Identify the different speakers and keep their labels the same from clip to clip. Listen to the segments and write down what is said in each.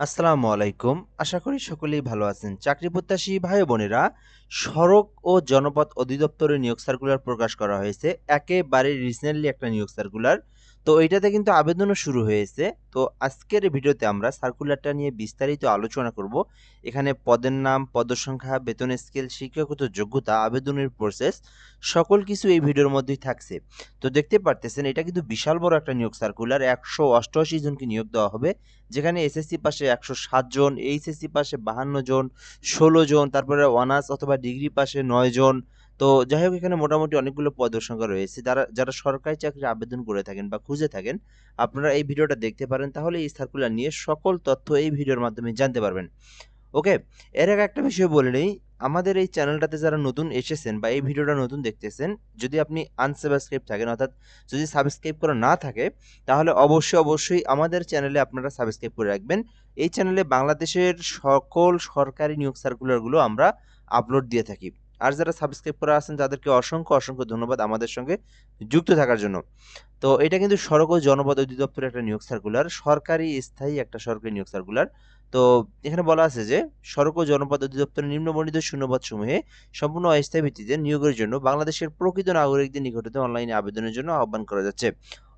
Speaker 1: আসসালামু আলাইকুম। আশা করি সকলেই ভালো আছেন। চাকরি প্রত্যাশী ভাই বোনেরা, সড়ক ও জনপথ অধিদপ্তরের নিয়োগ সার্কুলার প্রকাশ করা হয়েছে। একেবারে রিসেন্টলি একটা নিয়োগ সার্কুলার। তো এইটাতে কিন্তু আবেদনও শুরু হয়েছে। তো আজকের ভিডিওতে আমরা সার্কুলারটা নিয়ে বিস্তারিত আলোচনা করব। এখানে পদের নাম, পদসংখ্যা, বেতন স্কেল শিক্ষাগত যোগ্যতা, আবেদনের প্রসেস সকল কিছু এই ভিডিওর মধ্যেই থাকছে। তো দেখতে পারতেছেন, এটা কিন্তু বিশাল বড় একটা নিয়োগ সার্কুলার একশো অষ্টআশি জনকে নিয়োগ দেওয়া হবে, যেখানে এসএসসি পাশে একশো সাত জন এইচএসসি পাশে বাহান্ন জন, ষোলো জন, তারপরে অনার্স অথবা ডিগ্রি পাশে নয় জন তো যাই হোক এখানে মোটামুটি অনেকগুলো পদের সংখ্যা রয়েছে। যারা যারা সরকারি চাকরি আবেদন করে থাকেন বা খুঁজে থাকেন, আপনারা এই ভিডিওটা দেখতে পারেন। তাহলে এই সার্কুলার নিয়ে সকল তথ্য এই ভিডিওর মাধ্যমে জানতে পারবেন। ওকে, এর আগে একটা বিষয় বলে নেই। আমাদের এই চ্যানেলটাতে যারা নতুন এসেছেন বা এই ভিডিওটা নতুন দেখতেছেন, যদি আপনি আনসাবস্ক্রাইব থাকেন, অর্থাৎ যদি সাবস্ক্রাইব করা না থাকে, তাহলে অবশ্যই অবশ্যই আমাদের চ্যানেলে আপনারা সাবস্ক্রাইব করে রাখবেন। এই চ্যানেলে বাংলাদেশের সকল সরকারি নিয়োগ সার্কুলারগুলো আমরা আপলোড দিয়ে থাকি। আর যারা সাবস্ক্রাইব করা আছেন, তাদেরকে অসংখ্য অসংখ্য ধন্যবাদ আমাদের সঙ্গে যুক্ত থাকার জন্য। তো এটা কিন্তু সড়ক ও জনপদ অধিদপ্তরের একটা নিয়োগ সার্কুলার সরকারি স্থায়ী একটা সরকারি নিয়োগ সার্কুলার তো এখানে বলা আছে যে, সড়ক ও জনপদ অধিদপ্তরের নিম্নবর্ণিত শূন্যপদ সমূহে সম্পূর্ণ অস্থায়ী ভিত্তিতে নিয়োগের জন্য বাংলাদেশের প্রকৃত নাগরিকদের নিকটতে অনলাইনে আবেদনের জন্য আহ্বান করা যাচ্ছে।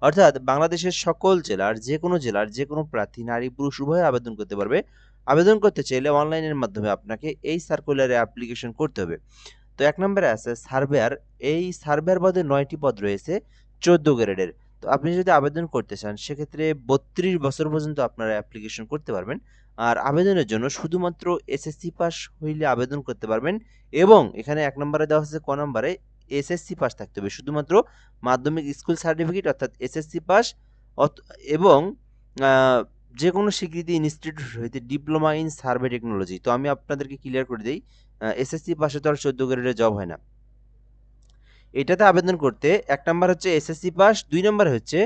Speaker 1: অর্থাৎ বাংলাদেশের সকল জেলার যে কোনো জেলার যে কোনো প্রার্থী, নারী, পুরুষ উভয় আবেদন করতে পারবে। আবেদন করতে চাইলে অনলাইনের মাধ্যমে আপনাকে এই সার্কুলারে অ্যাপ্লিকেশন করতে হবে। তো এক নম্বরে আছে সার্ভেয়ার এই সার্ভেয়ার পদে নয়টি পদ রয়েছে, চোদ্দ গ্রেডের। তো আপনি যদি আবেদন করতে চান, সেক্ষেত্রে বত্রিশ বছর পর্যন্ত আপনারা অ্যাপ্লিকেশন করতে পারবেন। আর আবেদনের জন্য শুধুমাত্র এসএসসি পাস হইলে আবেদন করতে পারবেন এবং এখানে এক নম্বরে দেওয়া হচ্ছে ক নম্বরে এসএসসি পাস থাকতে হবে। শুধুমাত্র মাধ্যমিক স্কুল সার্টিফিকেট অর্থাৎ এসএসসি পাস এবং যে কোনো স্বীকৃতি ইনস্টিটিউট হইতে ডিপ্লোমা ইন সার্ভে টেকনোলজি তো আমি আপনাদেরকে ক্লিয়ার করে দিই এসএসসি পাশে তো আর চোদ্দ গ্রেডের জব হয় না। এটাতে আবেদন করতে এক নম্বর হচ্ছে এসএসসি পাস দুই নাম্বার হচ্ছে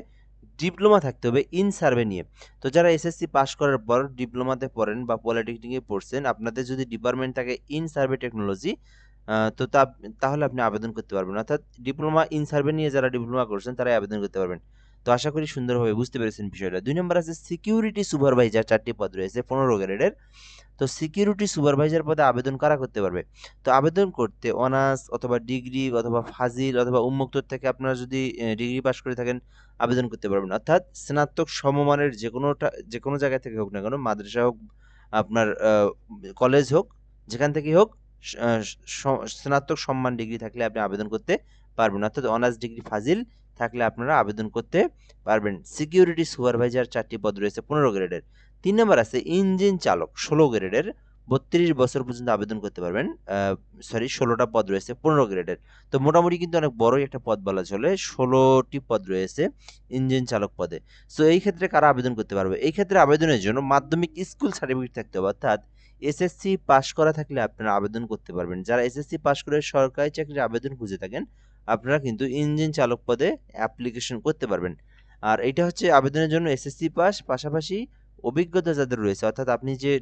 Speaker 1: ডিপ্লোমা থাকতে হবে ইন সার্ভে নিয়ে। তো যারা এসএসসি পাস করার পর ডিপ্লোমাতে পড়েন বা পলিটেকনিকে পড়ছেন, আপনাদের যদি ডিপার্টমেন্ট থাকে ইন সার্ভে টেকনোলজি তো তা, তাহলে আপনি আবেদন করতে পারবেন। অর্থাৎ ডিপ্লোমা ইন সার্ভে নিয়ে যারা ডিপ্লোমা করছেন, তারাই আবেদন করতে পারবেন। তো আশা করি সুন্দরভাবে বুঝতে পেরেছেন বিষয়টা। দুই নম্বর আছে সিকিউরিটি সুপারভাইজার চারটি পদ রয়েছে, পনেরো গ্রেডের তো সিকিউরিটি সুপারভাইজার পদে আবেদন কারা করতে পারবে? তো আবেদন করতে অনার্স অথবা ডিগ্রি অথবা ফাজিল অথবা উন্মুক্ত থেকে আপনারা যদি ডিগ্রি পাশ করে থাকেন, আবেদন করতে পারবেন। অর্থাৎ স্নাতক সমমানের যে কোনোটা যে কোনো জায়গা থেকে হোক না কেন, মাদ্রাসা হোক, আপনার কলেজ হোক, যেখান থেকেই হোক স্নাতক সম্মান ডিগ্রি থাকলে আপনি আবেদন করতে পারবেন। অর্থাৎ অনার্স ডিগ্রি ফাজিল থাকলে আপনারা আবেদন করতে পারবেন। সিকিউরিটি সুপারভাইজার চারটি পদ রয়েছে, পনেরো গ্রেডের। তিন নম্বর আছে ইঞ্জিন চালক, ষোলো গ্রেডের। বত্রিশ বছর পর্যন্ত আবেদন করতে পারবেন। সরি ষোলোটা পদ রয়েছে, পনেরো গ্রেডের। তো মোটামুটি কিন্তু অনেক বড়ই একটা পদ বলা চলে, ষোলোটি পদ রয়েছে ইঞ্জিন চালক পদে। সো এই ক্ষেত্রে কারা আবেদন করতে পারবে? এই ক্ষেত্রে আবেদনের জন্য মাধ্যমিক স্কুল সার্টিফিকেট থাকতে হবে, অর্থাৎ এসএসসি পাশ করা থাকলে আপনারা আবেদন করতে পারবেন। যারা এসএসসি পাশ করে সরকারি চাকরির আবেদন খুঁজে থাকেন আপনারা কিন্তু ইঞ্জিন চালক পদে অ্যাপ্লিকেশন করতে পারবেন। আর এটা হচ্ছে আবেদনের জন্য এসএসসি পাস পাশাপাশি অভিজ্ঞতা যাদের রয়েছে, অর্থাৎ আপনি যে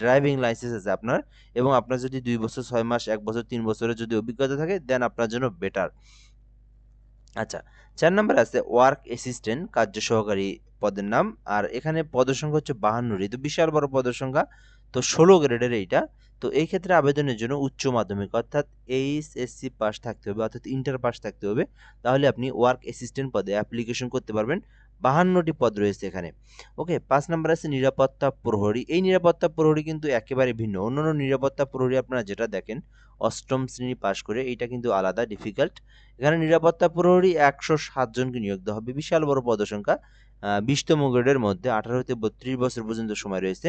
Speaker 1: ড্রাইভিং লাইসেন্স আছে আপনার এবং আপনার যদি দুই বছর, ছয় মাস, এক বছর, তিন বছরের যদি অভিজ্ঞতা থাকে দেন আপনার জন্য বেটার আচ্ছা চার নম্বর আছে ওয়ার্ক অ্যাসিস্ট্যান্ট কার্য সহকারী পদের নাম, আর এখানে পদের সংখ্যা হচ্ছে বাহান্নটি তো বিশাল বড় পদের সংখ্যা। তো ষোলো গ্রেডের এইটা। তো এই ক্ষেত্রে আবেদনের জন্য উচ্চ মাধ্যমিক, অর্থাৎ এইচ এইচএসসি পাস থাকতে হবে, অর্থাৎ ইন্টার পাস থাকতে হবে। তাহলে আপনি ওয়ার্ক অ্যাসিস্ট্যান্ট পদে অ্যাপ্লিকেশন করতে পারবেন। বাহান্নটি পদ রয়েছে এখানে। ওকে পাঁচ নাম্বার আছে নিরাপত্তা প্রহরী। এই নিরাপত্তা প্রহরী কিন্তু একেবারে ভিন্ন। অন্যান্য নিরাপত্তা প্রহরী আপনারা যেটা দেখেন, অষ্টম শ্রেণি পাশ করে, এইটা কিন্তু আলাদা ডিফিকাল্ট এখানে নিরাপত্তা প্রহরী একশো সাতজনকে নিয়োগ দেওয়া হবে। বিশাল বড় পদসংখ্যা। বিশতম গ্রেডের মধ্যে আঠারো হতে বত্রিশ বছর পর্যন্ত সময় রয়েছে।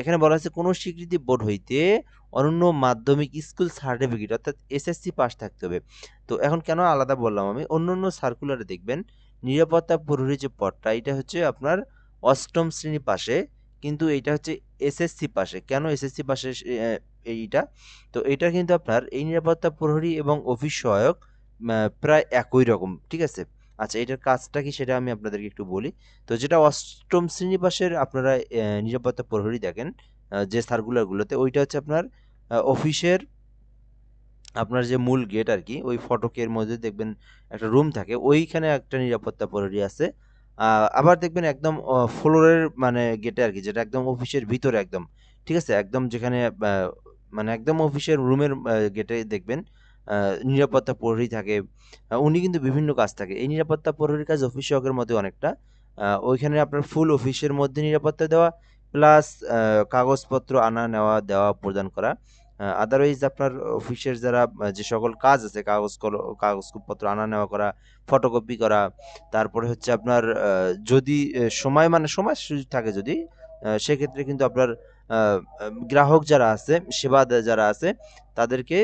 Speaker 1: এখানে বলা আছে কোনো স্বীকৃতি বোর্ড হইতে অনন্য মাধ্যমিক স্কুল সার্টিফিকেট অর্থাৎ এসএসসি পাস থাকতে হবে। তো এখন কেন আলাদা বললাম আমি? অন্য অন্য সার্কুলারে দেখবেন নিরাপত্তা প্রহরী যে পদটা এটা হচ্ছে আপনার অষ্টম শ্রেণি পাশে, কিন্তু এটা হচ্ছে এসএসসি পাশে। কেন এসএসসি পাশে এইটা? তো এটা কিন্তু আপনার এই নিরাপত্তা প্রহরী এবং অফিস সহায়ক প্রায় একই রকম, ঠিক আছে? আচ্ছা এটার কাজটা কি সেটা আমি আপনাদেরকে একটু বলি। তো যেটা অষ্টম শ্রেণি পাশের আপনারা নিরাপত্তা প্রহরী দেখেন যে সার্কুলারগুলোতে ওইটা হচ্ছে আপনার অফিসের আপনার যে মূল গেট আর কি ওই ফটকের মধ্যে দেখবেন একটা রুম থাকে, ওইখানে একটা নিরাপত্তা প্রহরী আছে। আবার দেখবেন একদম ফ্লোরের মানে গেটে আর কি যেটা একদম অফিসের ভিতরে একদম। ঠিক আছে? একদম যেখানে মানে একদম অফিসের রুমের গেটে দেখবেন নিরাপত্তা প্রহরী থাকে। উনি কিন্তু বিভিন্ন কাজ থাকে। এই নিরাপত্তা প্রহরীর কাজ অফিস সহকের মধ্যে অনেকটা। ওইখানে আপনার ফুল অফিসের মধ্যে নিরাপত্তা দেওয়া প্লাস কাগজপত্র আনা, নেওয়া, দেওয়া প্রদান করা। আদারওয়াইজ আপনার অফিসের যারা যে সকল কাজ আছে, কাগজ কাগজপত্র আনা নেওয়া করা ফটোকপি করা, তারপরে হচ্ছে আপনার যদি সময় মানে সময় থাকে যদি সেক্ষেত্রে কিন্তু আপনার গ্রাহক যারা আছে, সেবা যারা আছে, তাদেরকে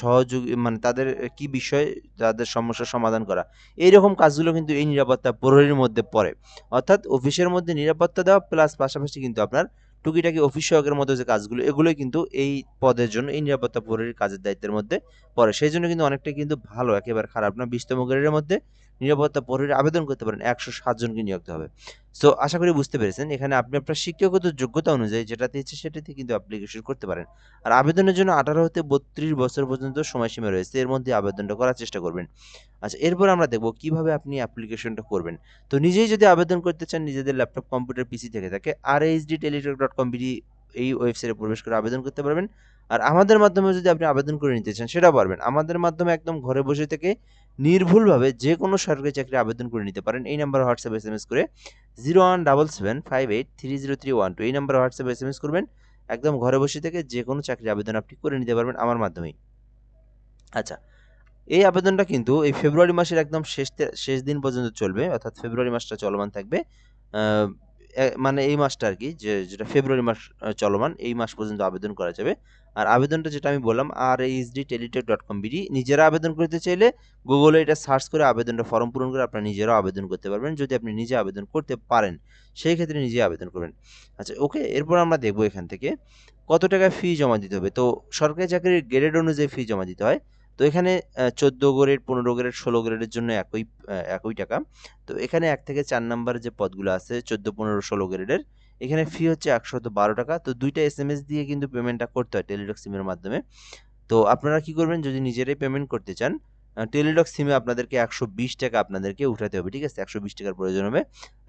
Speaker 1: সহযোগী মানে তাদের কি বিষয়, তাদের সমস্যার সমাধান করা, এইরকম কাজগুলো কিন্তু এই নিরাপত্তা প্রহরীর মধ্যে পড়ে। অর্থাৎ অফিসের মধ্যে নিরাপত্তা দেওয়া প্লাস পাশাপাশি কিন্তু আপনার টুকিটাকি অফিস সহকের মতো যে কাজগুলো, এগুলোই কিন্তু এই পদের জন্য, এই নিরাপত্তা প্রহরীর কাজের দায়িত্বের মধ্যে পড়ে। সেই জন্য কিন্তু অনেকটা কিন্তু ভালো, একেবারে খারাপ না। বিশতম গ্রেডের মধ্যে নিরাপত্তা প্রহরীর আবেদন করতে পারেন। একশো সাতজনকে নিয়োগ হবে। সো আশা করি বুঝতে পেরেছেন। এখানে আপনি আপনার শিক্ষাগত যোগ্যতা অনুযায়ী যেটাতে ইচ্ছে সেটাতে কিন্তু অ্যাপ্লিকেশন করতে পারেন। আর আবেদনের জন্য আঠারো হতে বত্রিশ বছর পর্যন্ত সময়সীমা রয়েছে। এর মধ্যে আবেদনটা করার চেষ্টা করবেন। আচ্ছা এরপর আমরা দেখব কীভাবে আপনি অ্যাপ্লিকেশনটা করবেন। তো নিজেই যদি আবেদন করতে চান, নিজেদের ল্যাপটপ কম্পিউটার পিসি থেকে থাকে R HD Teletalk dot com BD এই ওয়েবসাইটে প্রবেশ করে আবেদন করতে পারবেন। আর আমাদের মাধ্যমে যদি আপনি আবেদন করে নিতে চান, সেটাও পারবেন। আমাদের মাধ্যমে একদম ঘরে বসে থেকে নির্ভুলভাবে যে কোনো সরকারি চাকরি আবেদন করে নিতে পারেন। এই number WhatsApp S M S করে zero one double seven five eight three zero three one two এই number WhatsApp S M S করবেন। একদম ঘরে বসে থেকে যে কোনো চাকরি আবেদন আপনি করে নিতে পারবেন আমার মাধ্যমেই। আচ্ছা এই আবেদনটা কিন্তু এই ফেব্রুয়ারি মাসের একদম শেষ শেষ দিন পর্যন্ত চলবে, অর্থাৎ ফেব্রুয়ারি মাসটা চলমান থাকবে। মানে এই মাসটা আর কি যে, যেটা ফেব্রুয়ারি মাস চলমান, এই মাস পর্যন্ত আবেদন করা যাবে। আর আবেদনটা যেটা আমি বললাম R HD Teletalk dot com BD নিজেরা আবেদন করতে চাইলে গুগলে এটা সার্চ করে আবেদনটা ফর্ম পূরণ করে আপনারা নিজেরাও আবেদন করতে পারবেন। যদি আপনি নিজে আবেদন করতে পারেন, সেই ক্ষেত্রে নিজে আবেদন করবেন। আচ্ছা ওকে এরপর আমরা দেখব এখান থেকে, কত টাকা ফি জমা দিতে হবে? তো সরকারি চাকরির গ্রেড অনুযায়ী ফি জমা দিতে হয়। তো এখানে চোদ্দ গ্রেড পনেরো গ্রেড ষোলো গ্রেডের জন্য একই একই টাকা। তো এখানে এক থেকে চার নাম্বার যে পদগুলো আছে, চোদ্দ, পনেরো, ষোলো গ্রেডের এখানে ফি হচ্ছে একশত বারো টাকা। তো দুইটা এস এম এস দিয়ে কিন্তু পেমেন্টটা করতে হয় টেলিটক সিমের মাধ্যমে। তো আপনারা কি করবেন, যদি নিজেরাই পেমেন্ট করতে চান টেলিটক সিমে আপনাদেরকে একশো বিশ টাকা আপনাদেরকে উঠাতে হবে, ঠিক আছে? একশো বিশ টাকার প্রয়োজন হবে।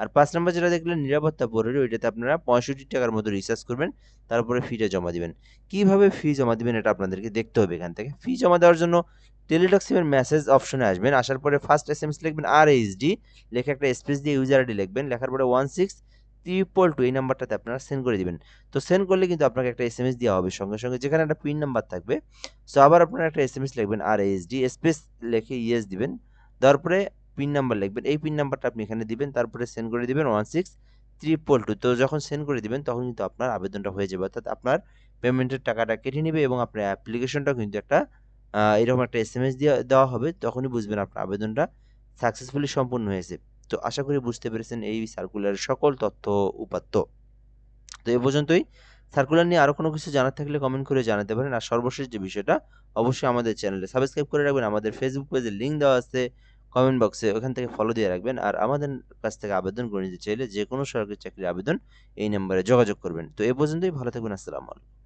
Speaker 1: আর পাঁচ নাম্বার যেটা দেখলেন, নিরাপত্তা প্রহরী ওইটাতে আপনারা পঁয়ষট্টি টাকার মতো রিচার্জ করবেন, তারপরে ফিটা জমা দিবেন। কীভাবে ফি জমা দিবেন এটা আপনাদেরকে দেখতে হবে এখান থেকে। ফি জমা দেওয়ার জন্য টেলিটক সিমের মেসেজ অপশনে আসবেন, আসার পরে ফার্স্ট এস এম এস লিখবেন আর এইচডি লেখে একটা স্পেস দিয়ে ইউজার আইডি লিখবেন, লেখার পরে ওয়ান সিক্স ট্রিপল টু এই নাম্বারটাতে আপনারা সেন্ড করে দিবেন। তো সেন্ড করলে কিন্তু আপনাকে একটা এস এম এস দেওয়া হবে। সঙ্গে সঙ্গে যেখানে একটা পিন নাম্বার থাকবে সো আবার আপনারা একটা এস এম এস লিখবেন আর এইচডি স্পেস লিখে ইয়েস দিবেন। তারপরে পিন নাম্বার লিখবেন। এই পিন নাম্বারটা আপনি এখানে দিবেন, তারপরে সেন্ড করে দিবেন ওয়ান সিক্স ট্রিপল টু তো যখন সেন্ড করে দিবেন, তখন কিন্তু আপনার আবেদনটা হয়ে যাবে। অর্থাৎ আপনার পেমেন্টের টাকাটা কেটে নেবে এবং আপনার অ্যাপ্লিকেশনটাও কিন্তু একটা এরকম একটা এস এম এস দেওয়া হবে। তখনই বুঝবেন আপনার আবেদনটা সাকসেসফুলি সম্পূর্ণ হয়েছে। তো আশা করি বুঝতে পেরেছেন এই সার্কুলারের সকল তথ্য উপাত্ত। তো এ পর্যন্তই। সার্কুলার নিয়ে আরও কোনো কিছু জানার থাকলে কমেন্ট করে জানাতে পারেন। আর সর্বশেষ যে বিষয়টা, অবশ্যই আমাদের চ্যানেলে সাবস্ক্রাইব করে রাখবেন। আমাদের ফেসবুক পেজে লিঙ্ক দেওয়া আছে কমেন্ট বক্সে ওখান থেকে ফলো দিয়ে রাখবেন। আর আমাদের কাছ থেকে আবেদন করে নিতে চাইলে যে কোনো সরকারি চাকরির আবেদন এই নাম্বারে যোগাযোগ করবেন। তো এ পর্যন্তই। ভালো থাকবেন। আসসালামু আলাইকুম।